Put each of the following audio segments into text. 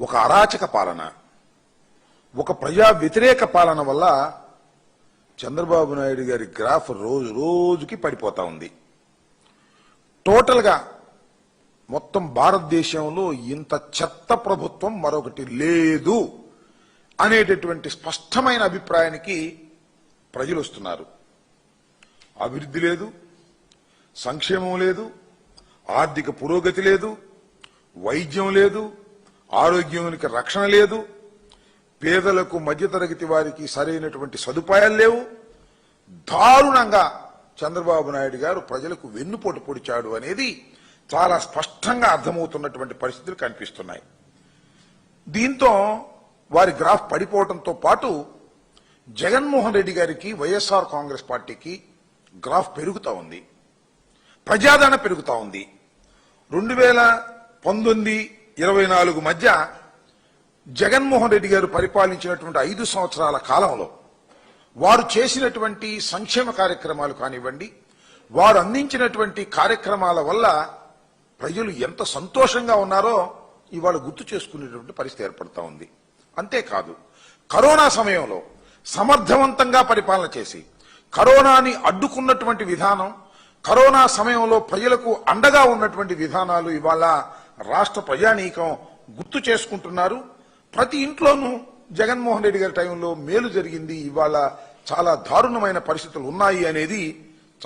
ఒక అరాచక పాలన ఒక ప్రజా వ్యతిరేక పాలన వల్ల చంద్రబాబు నాయుడు గారి గ్రాఫ్ రోజు రోజుకి పడిపోతా ఉంది. టోటల్గా మొత్తం భారతదేశంలో ఇంత చెత్త ప్రభుత్వం మరొకటి లేదు అనేటటువంటి స్పష్టమైన అభిప్రాయానికి ప్రజలు వస్తున్నారు. అభివృద్ధి లేదు సంక్షేమం లేదు ఆర్థిక పురోగతి లేదు వైద్యం లేదు ఆరోగ్యానికి రక్షణ లేదు. పేదలకు మధ్యతరగతి వారికి సరైనటువంటి సదుపాయాలు లేవు. దారుణంగా చంద్రబాబు నాయుడు గారు ప్రజలకు వెన్నుపోటు పొడిచాడు అనేది చాలా స్పష్టంగా అర్థమవుతున్నటువంటి పరిస్థితులు కనిపిస్తున్నాయి. దీంతో వారి గ్రాఫ్ పడిపోవడంతో పాటు జగన్మోహన్ రెడ్డి గారికి వైఎస్ఆర్ కాంగ్రెస్ పార్టీకి గ్రాఫ్ పెరుగుతూ ఉంది. ప్రజాదరణ పెరుగుతూ ఉంది. రెండు వేల పంతొమ్మిది ఇరవై నాలుగు మధ్య జగన్మోహన్ రెడ్డి గారు పరిపాలించినటువంటి ఐదు సంవత్సరాల కాలంలో వారు చేసినటువంటి సంక్షేమ కార్యక్రమాలు కానివ్వండి వారు అందించినటువంటి కార్యక్రమాల వల్ల ప్రజలు ఎంత సంతోషంగా ఉన్నారో ఇవాళ గుర్తు చేసుకునేటువంటి పరిస్థితి ఏర్పడతా ఉంది. అంతేకాదు కరోనా సమయంలో సమర్థవంతంగా పరిపాలన చేసి కరోనాని అడ్డుకున్నటువంటి విధానం కరోనా సమయంలో ప్రజలకు అండగా ఉన్నటువంటి విధానాలు ఇవాళ రాష్ట్ర ప్రజానీకం గుర్తు చేసుకుంటున్నారు. ప్రతి ఇంట్లోనూ జగన్మోహన్ రెడ్డి గారి టైంలో మేలు జరిగింది. ఇవాళ చాలా దారుణమైన పరిస్థితులు ఉన్నాయి అనేది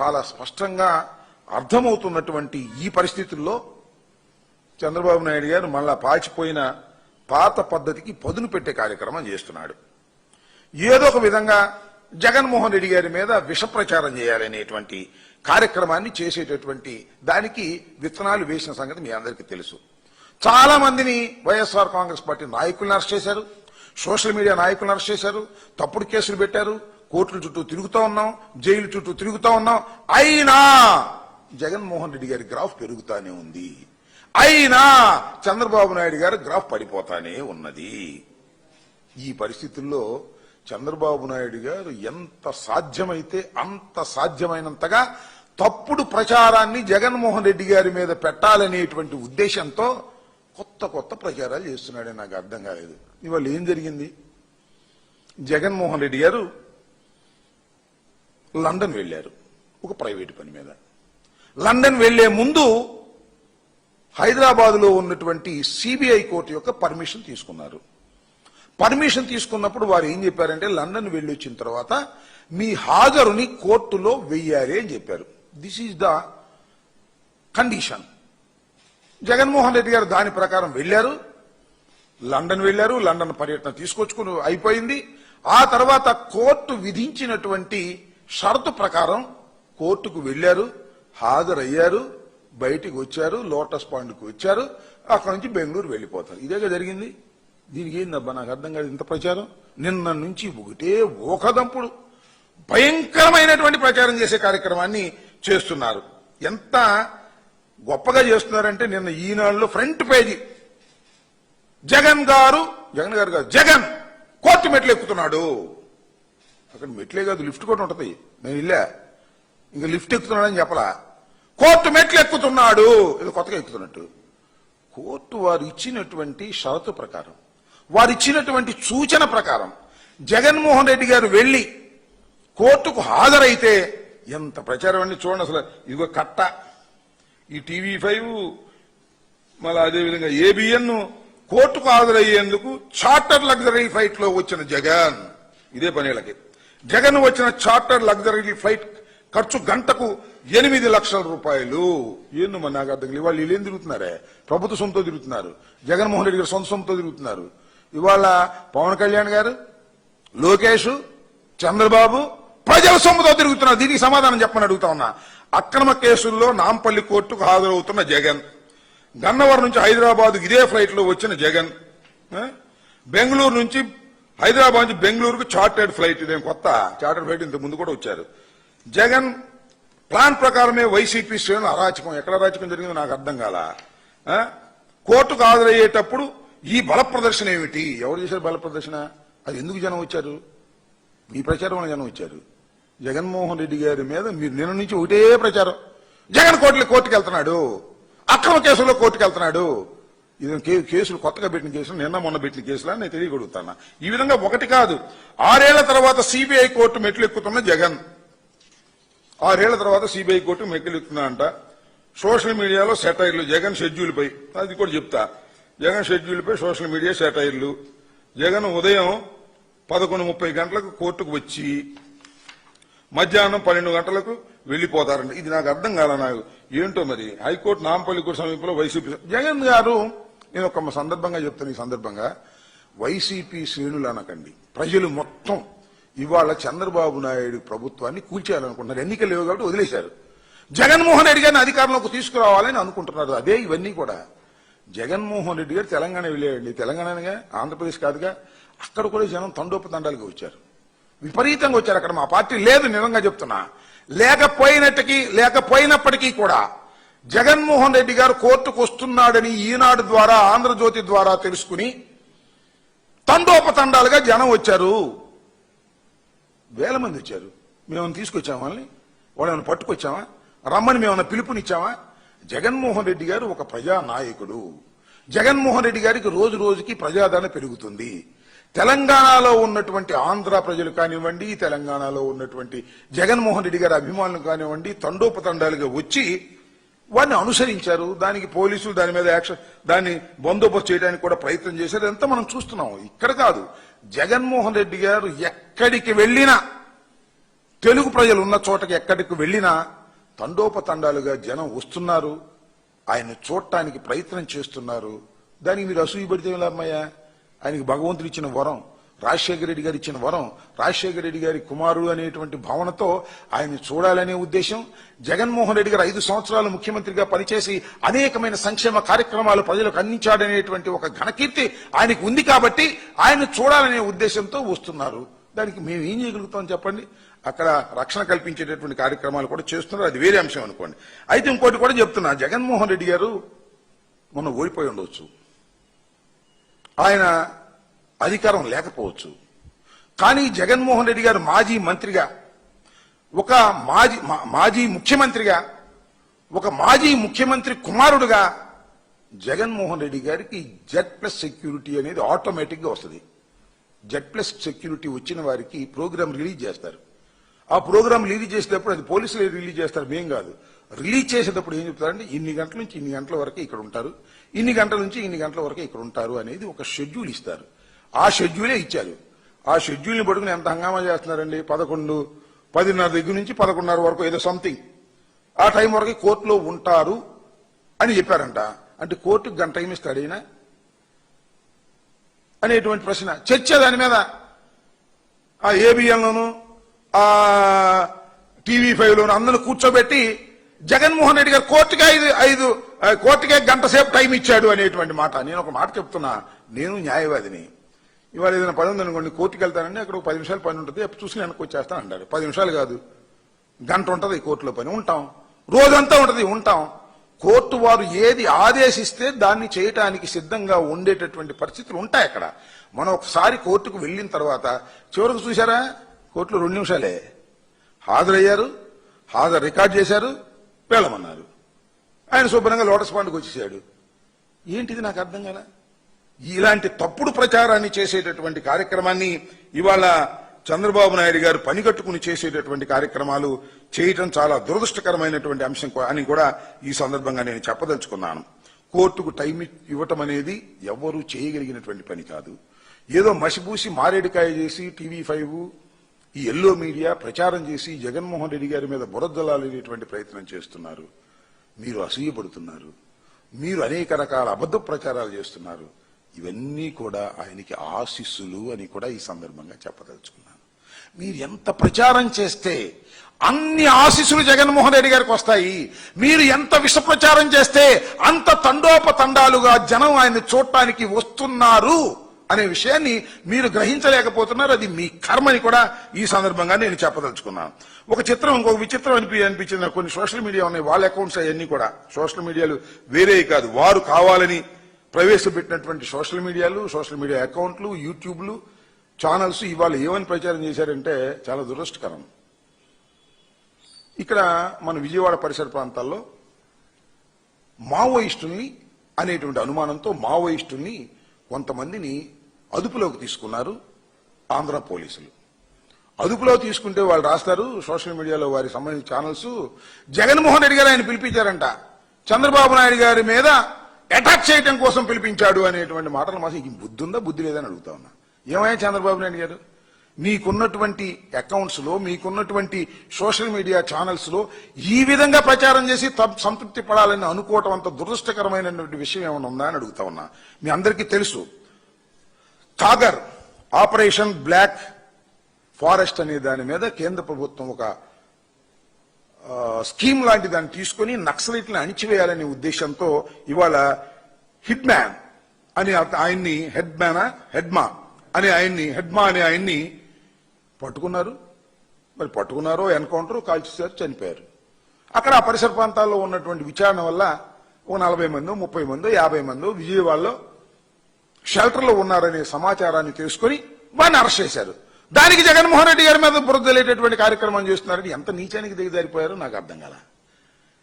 చాలా స్పష్టంగా అర్థమవుతున్నటువంటి ఈ పరిస్థితుల్లో చంద్రబాబు నాయుడు గారు మళ్ళా పాచిపోయిన పాత పద్ధతికి పదును పెట్టే కార్యక్రమం చేస్తున్నాడు. ఏదో ఒక విధంగా జగన్మోహన్ రెడ్డి గారి మీద విష ప్రచారం చేయాలనేటువంటి కార్యక్రమాన్ని చేసేటటువంటి దానికి విత్తనాలు వేసిన సంగతి మీ అందరికీ తెలుసు. చాలా మందిని వైఎస్ఆర్ కాంగ్రెస్ పార్టీ నాయకులను అరెస్ట్ చేశారు. సోషల్ మీడియా నాయకులను అరెస్ట్ చేశారు. తప్పుడు కేసులు పెట్టారు. కోర్టుల చుట్టూ తిరుగుతూ ఉన్నాం. జైలు చుట్టూ తిరుగుతూ ఉన్నాం. అయినా జగన్మోహన్ రెడ్డి గారి గ్రాఫ్ పెరుగుతానే ఉంది. అయినా చంద్రబాబు నాయుడు గారి గ్రాఫ్ పడిపోతానే ఉన్నది. ఈ పరిస్థితుల్లో చంద్రబాబు నాయుడు గారు ఎంత సాధ్యమైతే అంత సాధ్యమైనంతగా తప్పుడు ప్రచారాన్ని జగన్మోహన్ రెడ్డి గారి మీద పెట్టాలనేటువంటి ఉద్దేశంతో కొత్త కొత్త ప్రచారాలు చేస్తున్నాడని నాకు అర్థం కాలేదు. ఇవాళ ఏం జరిగింది? జగన్మోహన్ రెడ్డి గారు లండన్ వెళ్ళారు ఒక ప్రైవేటు పని మీద. లండన్ వెళ్ళే ముందు హైదరాబాద్లో ఉన్నటువంటి సిబిఐ కోర్టు యొక్క పర్మిషన్ తీసుకున్నారు. పర్మిషన్ తీసుకున్నప్పుడు వారు ఏం చెప్పారంటే లండన్ వెళ్ళి వచ్చిన తర్వాత మీ హాజరుని కోర్టులో వెయ్యాలి అని చెప్పారు. This is the condition Jaganmohan Reddy garu దాని ప్రకారం వెళ్ళారు లండన్ వెళ్ళారు లండన్ పర్యటన తీసుకొచ్చుకుని అయిపోయింది. ఆ తర్వాత కోర్టు విధించినటువంటి షరతు ప్రకారం కోర్టుకు వెళ్ళారు హాజరయ్యారు బయటికి వచ్చారు లోటస్ పాండ్కి వచ్చారు అక్కడ నుంచి బెంగళూరు వెళ్ళిపోతారు. ఇదేగా జరిగింది. దీనికి ఏందబ్బా నాకు అర్థం కాదు ఇంత ప్రచారం? నిన్న నుంచి ఒకటే ఓకదంపుడు. భయంకరమైనటువంటి ప్రచారం చేసే కార్యక్రమాన్ని చేస్తున్నారు. ఎంత గొప్పగా చేస్తున్నారంటే నిన్న ఈనాడులో ఫ్రంట్ పేజీ. జగన్ గారు జగన్ గారు కాదు జగన్ కోర్టు మెట్లు ఎక్కుతున్నాడు. అక్కడ మెట్లే కాదు లిఫ్ట్ కూడా ఉంటుంది. నేను ఇల్లే ఇంకా లిఫ్ట్ ఎక్కుతున్నాడని చెప్పలా. కోర్టు మెట్లు ఎక్కుతున్నాడు. ఇది కొత్తగా ఎక్కుతున్నట్టు. కోర్టు వారు ఇచ్చినటువంటి షరతు ప్రకారం వారిచ్చినటువంటి సూచన ప్రకారం జగన్మోహన్ రెడ్డి గారు వెళ్ళి కోర్టుకు హాజరైతే ఎంత ప్రచారం అండి చూడండి అసలు. ఇదిగో కట్ట. ఈ టీవీ ఫైవ్ మళ్ళీ అదేవిధంగా ఏబిఎన్ కోర్టుకు హాజరయ్యేందుకు చార్టర్ లగ్జరీ ఫ్లైట్లో వచ్చిన జగన్. ఇదే పనేళ్ళకి. జగన్ వచ్చిన చార్టర్ లగ్జరీ ఫ్లైట్ ఖర్చు గంటకు ఎనిమిది లక్షల రూపాయలు. ఏంది మరి నాకు అర్థం కాలేదు. ఇవాళ వీళ్ళు ఏం తిరుగుతున్నారే? ప్రభుత్వ సొంతం తిరుగుతున్నారు. జగన్మోహన్ రెడ్డి గారు సొంత సొంతం తిరుగుతున్నారు. ఇవాళ పవన్ కళ్యాణ్ గారు లోకేష్ చంద్రబాబు ప్రజల సొమ్ముతో తిరుగుతున్నారు. దీనికి సమాధానం చెప్పమని అడుగుతా ఉన్నా. అక్రమ కేసుల్లో నాంపల్లి కోర్టుకు హాజరవుతున్న జగన్. గన్నవరం నుంచి హైదరాబాద్ ఇదే ఫ్లైట్లో వచ్చిన జగన్. బెంగళూరు నుంచి హైదరాబాద్ నుంచి బెంగళూరుకు చార్టెడ్ ఫ్లైట్. ఇదేం కొత్త? చార్టెడ్ ఫ్లైట్ ఇంత ముందు కూడా వచ్చారు. జగన్ ప్లాన్ ప్రకారమే వైసీపీ శ్రేణులు అరాచకం. ఎక్కడ అరాచకం జరిగిందో నాకు అర్థం కాల? కోర్టుకు హాజరయ్యేటప్పుడు ఈ బల ప్రదర్శన ఏమిటి? ఎవరు చేశారు బల ప్రదర్శన అది ఎందుకు జనం వచ్చారు? మీ ప్రచారం వల్ల జనం వచ్చారు. జగన్మోహన్ రెడ్డి గారి మీద మీరు నిన్న నుంచి ఒకటే ప్రచారం. జగన్ కోర్టులో కోర్టుకు వెళ్తున్నాడు. అక్రమ కేసుల్లో కోర్టుకు వెళ్తున్నాడు. ఇది కేసులు కొత్తగా పెట్టిన కేసులు నిన్న మొన్న పెట్టిన కేసులు అని నేను తెలియగలుగుతాను ఈ విధంగా ఒకటి కాదు. ఆరేళ్ళ తర్వాత సిబిఐ కోర్టు మెట్లు ఎక్కుతున్న జగన్. ఆరేళ్ళ తర్వాత సిబిఐ కోర్టు మెట్లు ఎక్కుతున్నా అంట సోషల్ మీడియాలో సెటైర్లు జగన్ షెడ్యూల్ పై అది కూడా చెప్తా. జగన్ షెడ్యూల్పై సోషల్ మీడియా సెటైర్లు జగన్ ఉదయం పదకొండు ముప్పై గంటలకు కోర్టుకు వచ్చి మధ్యాహ్నం పన్నెండు గంటలకు వెళ్ళిపోతారండి ఇది నాకు అర్థం కాల నాకు. ఏంటో మరి? హైకోర్టు నాంపల్లి సమీపంలో వైసీపీ జగన్ గారు నేను ఒక సందర్భంగా చెప్తాను ఈ సందర్భంగా. వైసీపీ శ్రేణులు అనకండి. ప్రజలు మొత్తం ఇవాళ చంద్రబాబు నాయుడు ప్రభుత్వాన్ని కూల్చేయాలనుకుంటున్నారు. ఎన్నికలు లేవు కాబట్టి వదిలేశారు. జగన్మోహన్ రెడ్డి గారిని అధికారంలోకి తీసుకురావాలని అనుకుంటున్నారు. అదే ఇవన్నీ కూడా. జగన్మోహన్ రెడ్డి గారు తెలంగాణ వెళ్ళాడండి. తెలంగాణగా ఆంధ్రప్రదేశ్ కాదుగా అక్కడ కూడా జనం తండోపతండాలుగా వచ్చారు. విపరీతంగా వచ్చారు అక్కడ. మా పార్టీ లేదు నిజంగా చెప్తున్నా. లేకపోయినట్టుకి లేకపోయినప్పటికీ కూడా జగన్మోహన్ రెడ్డి గారు కోర్టుకు వస్తున్నాడని ఈనాడు ద్వారా ఆంధ్రజ్యోతి ద్వారా తెలుసుకుని తండోపతండాలుగా జనం వచ్చారు. వేల మంది వచ్చారు. మేము తీసుకొచ్చామా వాళ్ళని? వాళ్ళని పట్టుకొచ్చామా? రమ్మని మేమన్నా పిలుపునిచ్చామా? జగన్మోహన్ రెడ్డి గారు ఒక ప్రజా నాయకుడు జగన్మోహన్ రెడ్డి గారికి రోజు రోజుకి ప్రజాదరణ పెరుగుతుంది. తెలంగాణలో ఉన్నటువంటి ఆంధ్ర ప్రజలు కానివ్వండి తెలంగాణలో ఉన్నటువంటి జగన్మోహన్ రెడ్డి గారి అభిమానులు కానివ్వండి తండోపతండాలుగా వచ్చి వారిని అనుసరించారు. దానికి పోలీసులు దాని మీద యాక్షన్ దాన్ని బందోబస్తు చేయడానికి కూడా ప్రయత్నం చేశారు. ఎంత మనం చూస్తున్నాం. ఇక్కడ కాదు జగన్మోహన్ రెడ్డి గారు ఎక్కడికి వెళ్ళినా తెలుగు ప్రజలు ఉన్న చోటకి ఎక్కడికి వెళ్ళినా తండోపతండాలుగా జనం వస్తున్నారు. ఆయన చూడటానికి ప్రయత్నం చేస్తున్నారు. దానికి మీరు అసూయపడితే అమ్మాయ్యా? ఆయనకి భగవంతుడు ఇచ్చిన వరం రాజశేఖర రెడ్డి గారు ఇచ్చిన వరం రాజశేఖర రెడ్డి గారి కుమారుడు అనేటువంటి భావనతో ఆయన్ని చూడాలనే ఉద్దేశం జగన్మోహన్ రెడ్డి గారు ఐదు సంవత్సరాలు ముఖ్యమంత్రిగా పనిచేసి అనేకమైన సంక్షేమ కార్యక్రమాలు ప్రజలకు అందించాడనేటువంటి ఒక ఘనకీర్తి ఆయనకు ఉంది కాబట్టి ఆయన చూడాలనే ఉద్దేశంతో వస్తున్నారు. దానికి మేము ఏం చేయగలుగుతాం చెప్పండి? అక్కడ రక్షణ కల్పించేటటువంటి కార్యక్రమాలు కూడా చేస్తున్నారు. అది వేరే అంశం అనుకోండి. అయితే ఇంకోటి కూడా చెప్తున్నా. జగన్మోహన్ రెడ్డి గారు మొన్న ఓడిపోయి ఉండవచ్చు ఆయన అధికారం లేకపోవచ్చు. కానీ జగన్మోహన్ రెడ్డి గారు మాజీ మంత్రిగా ఒక మాజీ మా- మాజీ ముఖ్యమంత్రిగా ఒక మాజీ ముఖ్యమంత్రి కుమారుడుగా జగన్మోహన్ రెడ్డి గారికి జెడ్ ప్లస్ సెక్యూరిటీ అనేది ఆటోమేటిక్గా వస్తుంది. జెడ్ ప్లస్ సెక్యూరిటీ వచ్చిన వారికి ప్రోగ్రామ్ రిలీజ్ చేస్తారు. ఆ ప్రోగ్రామ్ రిలీజ్ చేసేటప్పుడు అది పోలీసులు రిలీజ్ చేస్తారు మేం కాదు. రిలీజ్ చేసేటప్పుడు ఏం చెప్తారంటే ఇన్ని గంటల నుంచి ఇన్ని గంటల వరకు ఇక్కడ ఉంటారు. ఇన్ని గంటల నుంచి ఇన్ని గంటల వరకు ఇక్కడ ఉంటారు అనేది ఒక షెడ్యూల్ ఇస్తారు. ఆ షెడ్యూలే ఇచ్చారు. ఆ షెడ్యూల్ని పట్టుకుని ఎంత హంగామా చేస్తున్నారండి? పదకొండు పదిన్నర దగ్గర నుంచి పదకొండున్నర వరకు ఏదో సంథింగ్. ఆ టైం వరకు కోర్టులో ఉంటారు అని చెప్పారంట. అంటే కోర్టుకు గంట టైం ఇస్తాడు ఈయన? అనేటువంటి ప్రశ్న. చర్చ దాని మీద. ఆ ఏబిఎన్లోను ఆ టీవీ ఫైవ్ లోను అందరూ కూర్చోబెట్టి జగన్మోహన్ రెడ్డి గారు కోర్టుకి ఐదు ఐదు కోర్టుకి కోర్టుకే గంట సేపు టైం ఇచ్చాడు అనేటువంటి మాట. నేను ఒక మాట చెప్తున్నా. నేను న్యాయవాదిని. ఇవాళ ఏదైనా పని ఉందనుకోండి కోర్టుకి వెళ్తానండి అక్కడ ఒక పది నిమిషాలు పని ఉంటుంది ఎప్పుడు చూసి వెనక్కి వచ్చేస్తాను అంటారు. పది నిమిషాలు కాదు. గంట ఉంటుంది కోర్టులో పని. ఉంటాం. రోజంతా ఉంటుంది ఉంటాం. కోర్టు వారు ఏది ఆదేశిస్తే దాన్ని చేయటానికి సిద్ధంగా ఉండేటటువంటి పరిస్థితులు ఉంటాయి అక్కడ. మనం ఒకసారి కోర్టుకు వెళ్ళిన తర్వాత చివరికి చూసారా కోర్టులో రెండు నిమిషాలే. హాజరయ్యారు హాజరు రికార్డ్ చేశారు వెళ్ళమన్నారు. ఆయన శుభ్రంగా లోటస్ పాండ్కి వచ్చేసాడు. ఏంటిది నాకు అర్థం కదా ఇలాంటి తప్పుడు ప్రచారాన్ని చేసేటటువంటి కార్యక్రమాన్ని ఇవాళ చంద్రబాబు నాయుడు గారు పని కట్టుకుని చేసేటటువంటి కార్యక్రమాలు చేయటం చాలా దురదృష్టకరమైనటువంటి అంశం అని కూడా ఈ సందర్భంగా నేను చెప్పదలుచుకున్నాను. కోర్టుకు టైం ఇవ్వటం అనేది ఎవ్వరూ చేయగలిగినటువంటి పని కాదు. ఏదో మసిపూసి మారేడుకాయ చేసి టీవీ ఫైవ్ ఈ ఎల్లో మీడియా ప్రచారం చేసి జగన్మోహన్ రెడ్డి గారి మీద బురద్దలాలనేటువంటి ప్రయత్నం చేస్తున్నారు. మీరు అసూయపడుతున్నారు. మీరు అనేక రకాల అబద్ధ ప్రచారాలు చేస్తున్నారు. ఇవన్నీ కూడా ఆయనకి ఆశీస్సులు అని కూడా ఈ సందర్భంగా చెప్పదలుచుకున్నాను. మీరు ఎంత ప్రచారం చేస్తే అన్ని ఆశీస్సులు జగన్మోహన్ రెడ్డి గారికి వస్తాయి. మీరు ఎంత విష ప్రచారం చేస్తే అంత తండోపతండాలుగా జనం ఆయన చూడటానికి వస్తున్నారు. అనే విషయాన్ని మీరు గ్రహించలేకపోతున్నారు. అది మీ కర్మని కూడా ఈ సందర్భంగా నేను చెప్పదలుచుకున్నాను. ఒక చిత్రం ఇంకొక విచిత్రం అనిపి అనిపించింది. కొన్ని సోషల్ మీడియా ఉన్నాయి. వాళ్ళ అకౌంట్స్ అవన్నీ కూడా. సోషల్ మీడియాలు వేరే కాదు. వారు కావాలని ప్రవేశపెట్టినటువంటి సోషల్ మీడియాలు సోషల్ మీడియా అకౌంట్లు యూట్యూబ్లు ఛానల్స్ ఇవాళ ఏమని ప్రచారం చేశారంటే చాలా దురదృష్టకరం. ఇక్కడ మన విజయవాడ పరిసర ప్రాంతాల్లో మావోయిస్టుల్ని అనేటువంటి అనుమానంతో మావోయిస్టుల్ని కొంతమందిని అదుపులోకి తీసుకున్నారు ఆంధ్ర పోలీసులు. అదుపులో తీసుకుంటే వాళ్ళు రాస్తారు సోషల్ మీడియాలో వారికి సంబంధించిన ఛానల్స్ జగన్మోహన్ రెడ్డి గారు ఆయన పిలిపించారంట. చంద్రబాబు నాయుడు గారి మీద అటాక్ చేయడం కోసం పిలిపించాడు అనేటువంటి మాటలు మాసం ఈ బుద్ధి ఉందా బుద్ధి లేదని అడుగుతా ఉన్నా. ఏమైనా చంద్రబాబు నాయుడు గారు? మీకున్నటువంటి అకౌంట్స్లో మీకున్నటువంటి సోషల్ మీడియా ఛానల్స్లో ఈ విధంగా ప్రచారం చేసి సంతృప్తి పడాలని అనుకోవటం అంత దురదృష్టకరమైనటువంటి విషయం ఏమైనా ఉందా అని అడుగుతా ఉన్నా. మీ అందరికీ తెలుసు కాగర్ ఆపరేషన్ బ్లాక్ ఫారెస్ట్ అనే దాని మీద కేంద్ర ప్రభుత్వం ఒక స్కీమ్ లాంటి దాన్ని తీసుకొని నక్సలైట్లను అణిచివేయాలనే ఉద్దేశంతో ఇవాళ హిట్ మ్యాన్ అని ఆయన్ని హెడ్ మ్యాన్ హెడ్మా అనే ఆయన్ని హెడ్మా అనే ఆయన్ని పట్టుకున్నారు. మరి పట్టుకున్నారో ఎన్కౌంటర్ కాల్చేశారు చనిపోయారు. అక్కడ ఆ పరిసర ప్రాంతాల్లో ఉన్నటువంటి విచారణ వల్ల ఒక నలభై మందో ముప్పై మందో యాభై మందో విజయవాడలో షెల్టర్లో ఉన్నారనే సమాచారాన్ని తెలుసుకొని వాడిని అరెస్ట్ చేశారు. దానికి జగన్మోహన్ రెడ్డి గారి మీద బురదలేటటువంటి కార్యక్రమం చేస్తున్నారని ఎంత నీచానికి దిగజారిపోయారో నాకు అర్థం కాల.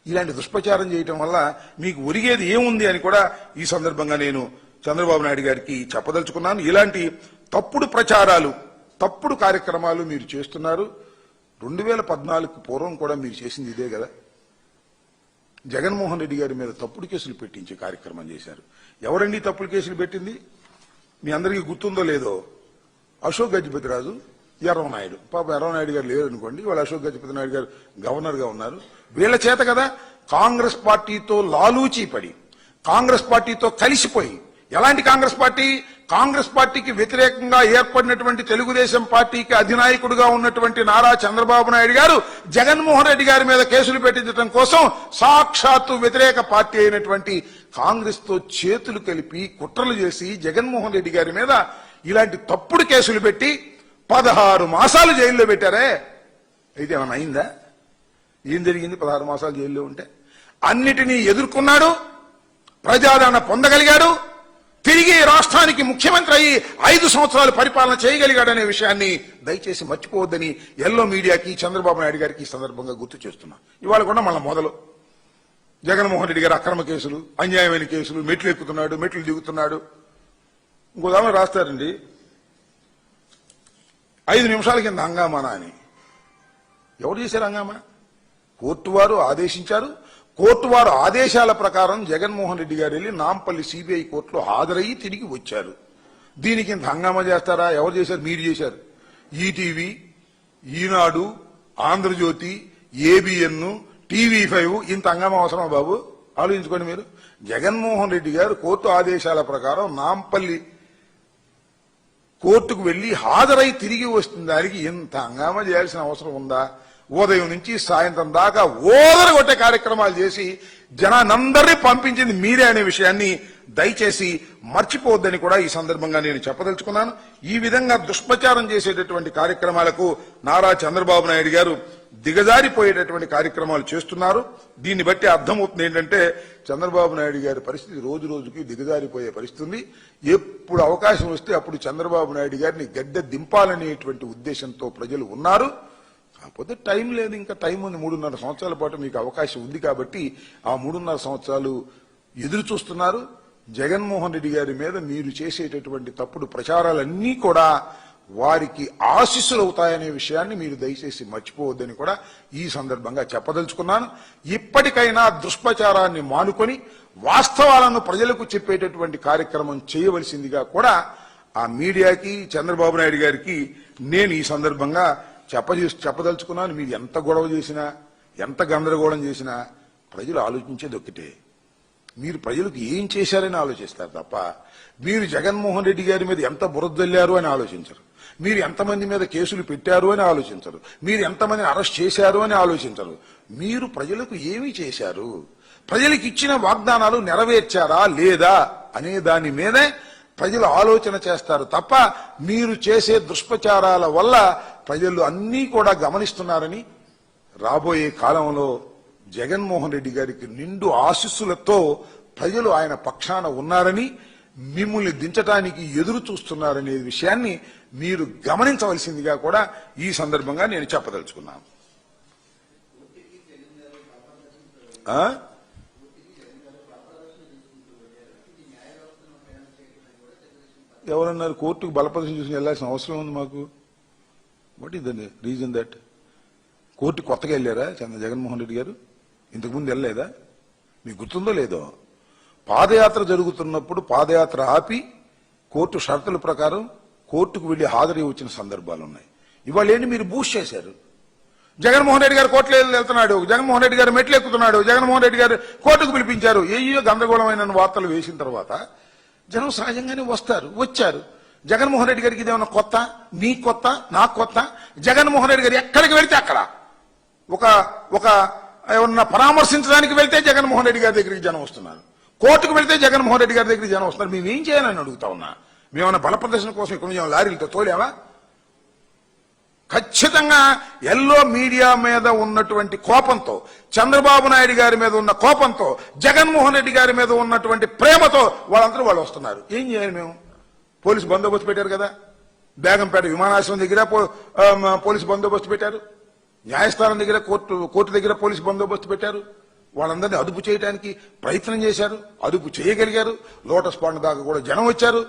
ఇలాంటి దుష్ప్రచారం చేయటం వల్ల మీకు ఒరిగేది ఏముంది అని కూడా ఈ సందర్భంగా నేను చంద్రబాబు నాయుడు గారికి చెప్పదలుచుకున్నాను. ఇలాంటి తప్పుడు ప్రచారాలు తప్పుడు కార్యక్రమాలు మీరు చేస్తున్నారు. రెండు వేల పద్నాలుగు పూర్వం కూడా మీరు చేసింది ఇదే కదా. జగన్మోహన్ రెడ్డి గారి మీద తప్పుడు కేసులు పెట్టించే కార్యక్రమం చేశారు. ఎవరండి తప్పుడు కేసులు పెట్టింది? మీ అందరికీ గుర్తుందో లేదో? అశోక్ గజపతి రాజు ఎర్రవనాయుడు పాప ఎర్రవనాయుడు గారు లేరు అనుకోండి వాళ్ళు అశోక్ గజపతి నాయుడు గారు గవర్నర్గా ఉన్నారు. వీళ్ళ చేత కదా కాంగ్రెస్ పార్టీతో లాలూచీ పడి కాంగ్రెస్ పార్టీతో కలిసిపోయి ఎలాంటి కాంగ్రెస్ పార్టీ? కాంగ్రెస్ పార్టీకి వ్యతిరేకంగా ఏర్పడినటువంటి తెలుగుదేశం పార్టీకి అధినాయకుడుగా ఉన్నటువంటి నారా చంద్రబాబు నాయుడు గారు జగన్మోహన్ రెడ్డి గారి మీద కేసులు పెట్టించడం కోసం సాక్షాత్తు వ్యతిరేక పార్టీ అయినటువంటి కాంగ్రెస్తో చేతులు కలిపి కుట్రలు చేసి జగన్మోహన్ రెడ్డి గారి మీద ఇలాంటి తప్పుడు కేసులు పెట్టి పదహారు మాసాలు జైల్లో పెట్టారే. అయితే ఏమైనా అయిందా? ఏం జరిగింది పదహారు మాసాలు జైల్లో ఉంటే? అన్నిటినీ ఎదుర్కొన్నాడు ప్రజాదరణ పొందగలిగాడు తిరిగి రాష్ట్రానికి ముఖ్యమంత్రి అయ్యి ఐదు సంవత్సరాలు పరిపాలన చేయగలిగాడనే విషయాన్ని దయచేసి మర్చిపోవద్దని ఎల్లో మీడియాకి చంద్రబాబు నాయుడు గారికి ఈ సందర్భంగా గుర్తు చేస్తున్నా. ఇవాళ కూడా మళ్ళీ మొదలు. జగన్మోహన్ రెడ్డి గారు అక్రమ కేసులు అన్యాయమైన కేసులు మెట్లు ఎక్కుతున్నాడు మెట్లు దిగుతున్నాడు. ఇంకో దాని రాస్తారండి. ఐదు నిమిషాల కింద హంగామానా అని. ఎవరు చేశారు హంగామా? కోర్టు వారు ఆదేశించారు. కోర్టు వారు ఆదేశాల ప్రకారం జగన్మోహన్ రెడ్డి గారు వెళ్ళి నాంపల్లి సిబిఐ కోర్టులో హాజరయ్యి తిరిగి వచ్చారు. దీనికి ఇంత హంగామా చేస్తారా? ఎవరు చేశారు? మీరు చేశారు. ETV Eenadu Andhrajyothy ABN TV five ఇంత హంగామా అవసరమా బాబు? ఆలోచించుకోండి మీరు. జగన్మోహన్ రెడ్డి గారు కోర్టు ఆదేశాల ప్రకారం నాంపల్లి కోర్టుకు వెళ్ళి హాజరై తిరిగి వస్తున్న దానికి ఇంత హంగామా చేయాల్సిన అవసరం ఉందా? ఉదయం నుంచి సాయంత్రం దాకా ఓదరు కొట్టే కార్యక్రమాలు చేసి జనానందరినీ పంపించింది మీరే అనే విషయాన్ని దయచేసి మర్చిపోవద్దని కూడా ఈ సందర్భంగా నేను చెప్పదలుచుకున్నాను. ఈ విధంగా దుష్ప్రచారం చేసేటటువంటి కార్యక్రమాలకు నారా చంద్రబాబు నాయుడు గారు దిగజారిపోయేటటువంటి కార్యక్రమాలు చేస్తున్నారు. దీన్ని బట్టి అర్థమవుతుంది ఏంటంటే చంద్రబాబు నాయుడు గారి పరిస్థితి రోజు రోజుకి దిగజారిపోయే పరిస్థితి ఎప్పుడు అవకాశం వస్తే అప్పుడు చంద్రబాబు నాయుడు గారిని గడ్డ దింపాలనేటువంటి ఉద్దేశంతో ప్రజలు ఉన్నారు. కాకపోతే టైం లేదు ఇంకా టైం ఉంది. మూడున్నర సంవత్సరాల పాటు మీకు అవకాశం ఉంది కాబట్టి ఆ మూడున్నర సంవత్సరాలు ఎదురు చూస్తున్నారు. జగన్మోహన్ రెడ్డి గారి మీద మీరు చేసేటటువంటి తప్పుడు ప్రచారాలన్నీ కూడా వారికి ఆశీస్సులు అవుతాయనే విషయాన్ని మీరు దయచేసి మర్చిపోవద్దని కూడా ఈ సందర్భంగా చెప్పదలుచుకున్నాను. ఇప్పటికైనా దుష్ప్రచారాన్ని మానుకొని వాస్తవాలను ప్రజలకు చెప్పేటటువంటి కార్యక్రమం చేయవలసిందిగా కూడా ఆ మీడియాకి చంద్రబాబు నాయుడు గారికి నేను ఈ సందర్భంగా చెప్ప చెప్పదలుచుకున్నాను. మీరు ఎంత గొడవ చేసినా ఎంత గందరగోళం చేసినా ప్రజలు ఆలోచించేది ఒక్కటే. మీరు ప్రజలకు ఏం చేశారని ఆలోచిస్తారు తప్ప మీరు జగన్మోహన్ రెడ్డి గారి మీద ఎంత బురదల్లారు అని ఆలోచించరు. మీరు ఎంతమంది మీద కేసులు పెట్టారు అని ఆలోచించరు. మీరు ఎంతమందిని అరెస్ట్ చేశారు అని ఆలోచించరు. మీరు ప్రజలకు ఏమి చేశారు? ప్రజలకు ఇచ్చిన వాగ్దానాలు నెరవేర్చారా లేదా అనే దాని మీదే ప్రజలు ఆలోచన చేస్తారు తప్ప మీరు చేసే దుష్ప్రచారాల వల్ల ప్రజలు అన్నీ కూడా గమనిస్తున్నారని రాబోయే కాలంలో జగన్మోహన్ రెడ్డి గారికి నిండు ఆశీస్సులతో ప్రజలు ఆయన పక్షాన ఉన్నారని మిమ్మల్ని దించడానికి ఎదురు చూస్తున్నారనే విషయాన్ని మీరు గమనించవలసిందిగా కూడా ఈ సందర్భంగా నేను చెప్పదలుచుకున్నాను. ఎవరన్నారు? కోర్టుకు బలపరిచిన చూసి వెళ్ళాల్సిన అవసరం ఉంది మాకు. What is the reason that court కొత్తగా వెళ్ళారా? చంద్ర జగన్మోహన్ రెడ్డి గారు? ఇంతకుముందు వెళ్ళలేదా? మీకు గుర్తుందో లేదో? పాదయాత్ర జరుగుతున్నప్పుడు పాదయాత్ర ఆపి కోర్టు షరతుల ప్రకారం కోర్టుకు వెళ్ళి హాజరు వచ్చిన సందర్భాలు ఉన్నాయి. ఇవాళ ఏంటి మీరు బూస్ట్ చేశారు? జగన్మోహన్ రెడ్డి గారు కోర్టులో వెళ్తున్నాడు. జగన్మోహన్ రెడ్డి గారు మెట్లు ఎక్కుతున్నాడు. జగన్మోహన్ రెడ్డి గారు కోర్టుకు పిలిపించారు. ఏయో గందరగోళమైన వార్తలు వేసిన తర్వాత జనం సహజంగానే వస్తారు వచ్చారు. జగన్మోహన్ రెడ్డి గారికి ఇదేమన్నా కొత్త? నీ కొత్త? నా కొత్త? జగన్మోహన్ రెడ్డి గారు ఎక్కడికి వెళ్తే అక్కడ? ఒక ఒక ఏమన్నా పరామర్శించడానికి వెళ్తే జగన్మోహన్ రెడ్డి గారి దగ్గరికి జనం వస్తున్నారు. కోర్టుకు వెళ్తే జగన్మోహన్ రెడ్డి గారి దగ్గరికి జనం వస్తున్నారు. మేము ఏం చేయాలని అడుగుతా ఉన్నా? మేమన్నా బల ప్రదర్శన కోసం ఇక్కడ లారీలతో తోలేవా? ఖచ్చితంగా ఎల్లో మీడియా మీద ఉన్నటువంటి కోపంతో చంద్రబాబు నాయుడు గారి మీద ఉన్న కోపంతో జగన్మోహన్ రెడ్డి గారి మీద ఉన్నటువంటి ప్రేమతో వాళ్ళందరూ వాళ్ళు వస్తున్నారు. ఏం చేయాలి మేము? పోలీసు బందోబస్తు పెట్టారు కదా. బేగంపేట విమానాశ్రయం దగ్గర పోలీసు బందోబస్తు పెట్టారు. న్యాయస్థానం దగ్గర కోర్టు కోర్టు దగ్గర పోలీసు బందోబస్తు పెట్టారు. వాళ్ళందరినీ అదుపు చేయడానికి ప్రయత్నం చేశారు. అదుపు చేయగలిగారు. లోటస్ పాండ్ దాకా కూడా జనం వచ్చారు.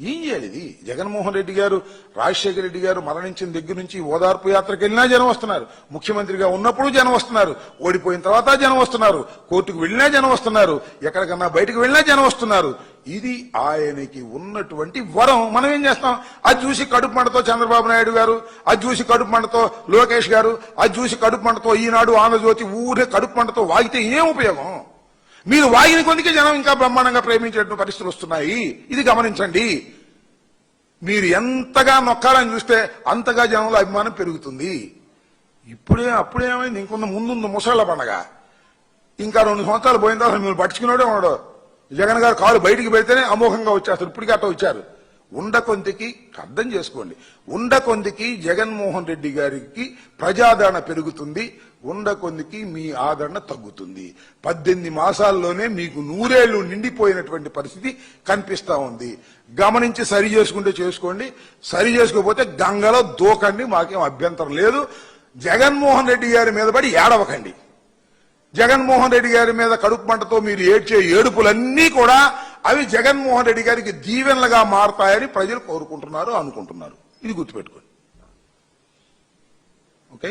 ఏం చేయాలి ఇది? జగన్మోహన్ రెడ్డి గారు రాజశేఖర రెడ్డి గారు మరణించిన దగ్గర నుంచి ఓదార్పు యాత్రకు వెళ్ళినా జనం వస్తున్నారు. ముఖ్యమంత్రిగా ఉన్నప్పుడు జనం వస్తున్నారు. ఓడిపోయిన తర్వాత జనం వస్తున్నారు. కోర్టుకు వెళ్ళినా జనం వస్తున్నారు. ఎక్కడికన్నా బయటకు వెళ్ళినా జనం వస్తున్నారు. ఇది ఆయనకి ఉన్నటువంటి వరం. మనం ఏం చేస్తాం? అది చూసి కడుపు మంటతో చంద్రబాబు నాయుడు గారు అది చూసి కడుపు మంటతో లోకేష్ గారు అది చూసి కడుపు మంటతో ఈనాడు ఆంధ్రజ్యోతి ఊరే కడుపు మంటతో వాగితే ఏం ఉపయోగం? మీరు వాగిన కొద్దికే జనం ఇంకా బ్రహ్మాండంగా ప్రేమించేటువంటి పరిస్థితులు వస్తున్నాయి. ఇది గమనించండి. మీరు ఎంతగా నొక్కాలని చూస్తే అంతగా జనంలో అభిమానం పెరుగుతుంది. ఇప్పుడే అప్పుడేమైంది ఇంకొంత ముందుంది ముసళ్ళ పండగ. ఇంకా రెండు సంవత్సరాలు పోయిన తర్వాత మీరు పట్టుకున్నాడే ఉన్నాడు. జగన్ గారు కాలు బయటికి పెడితేనే అమోఘంగా వచ్చేస్తారు ఇప్పటికీ అట్ట వచ్చారు. ఉండ కొందికి అర్థం చేసుకోండి. ఉండ కొందికి జగన్మోహన్ రెడ్డి గారికి ప్రజాదరణ పెరుగుతుంది. ఉండ కొందికి మీ ఆదరణ తగ్గుతుంది. పద్దెనిమిది మాసాల్లోనే మీకు నూరేళ్ళు నిండిపోయినటువంటి పరిస్థితి కనిపిస్తా ఉంది. గమనించి సరి చేసుకుంటే చేసుకోండి. సరి చేసుకోకపోతే గంగలో దూకండి మాకేం అభ్యంతరం లేదు. జగన్మోహన్ రెడ్డి గారి మీద పడి ఏడవకండి. జగన్మోహన్ రెడ్డి గారి మీద కడుపు మంటతో మీరు ఏడ్చే ఏడుపులన్నీ కూడా అవి జగన్మోహన్ రెడ్డి గారికి దీవెనలుగా మారతాయని ప్రజలు కోరుకుంటున్నారు అనుకుంటున్నారు. ఇది గుర్తుపెట్టుకోండి. Okay?